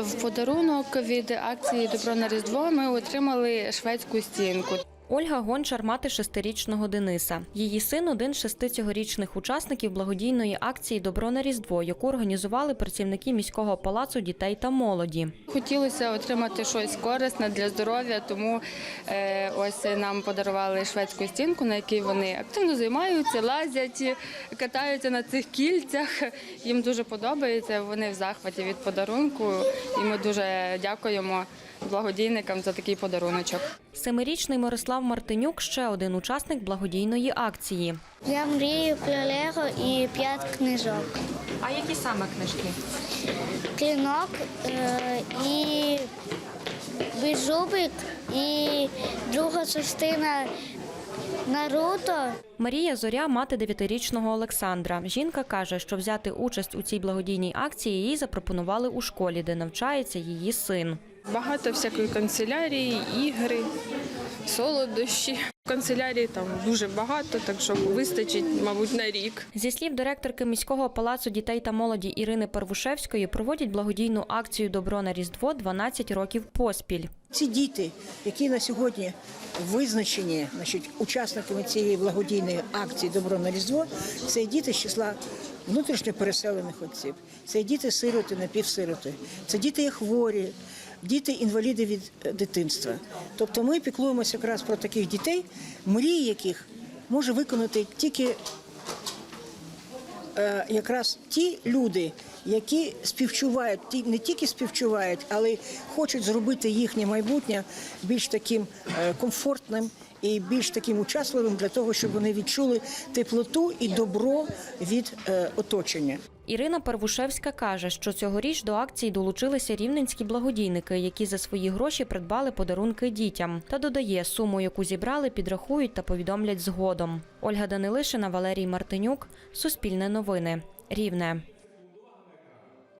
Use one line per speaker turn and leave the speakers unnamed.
В подарунок від акції Добро на Різдво ми отримали шведську стінку.
Ольга Гончар, мати шестирічного Дениса. Її син один з шести цьогорічних учасників благодійної акції Добро на Різдво, яку організували працівники міського палацу дітей та молоді.
Хотілося отримати щось корисне для здоров'я, тому е, ось нам подарували шведську стінку, на якій вони активно займаються, лазять, катаються на цих кільцях. Їм дуже подобається. Вони в захваті від подарунку, і ми дуже дякуємо благодійникам за такий подаруночок.
Семирічний Мирослав Мартинюк ще один учасник благодійної акції.
Я мрію про Лего і п'ять книжок.
А які саме книжки?
Клінок е, і Беззубик, і друга частина Наруто.
Марія Зоря, мати дев'ятирічного Олександра. Жінка каже, що взяти участь у цій благодійній акції їй запропонували у школі, де навчається її син.
Багато всякої канцелярії, ігри, солодощі. Канцелярії там дуже багато, так що вистачить, мабуть, на рік.
Зі слів директорки міського палацу дітей та молоді Ірини Первушевської, проводять благодійну акцію Добро на Різдво 12 років поспіль.
Ці діти, які на сьогодні визначені значить, учасниками цієї благодійної акції Добро на Різдво, це діти з числа внутрішньо переселених осіб, це діти сироти, напівсироти, це діти є хворі, діти інваліди від е, дитинства. Тобто ми піклуємося якраз про таких дітей, мрії яких може виконати тільки е, якраз ті люди, які співчувають, не тільки співчувають, але й хочуть зробити їхнє майбутнє більш таким е, комфортним і більш таким учасливим для того, щоб вони відчули теплоту і добро від оточення.
Ірина Первушевська каже, що цьогоріч до акції долучилися рівненські благодійники, які за свої гроші придбали подарунки дітям. Та додає, суму, яку зібрали, підрахують та повідомлять згодом. Ольга Данилишина, Валерій Мартинюк, Суспільне новини, Рівне.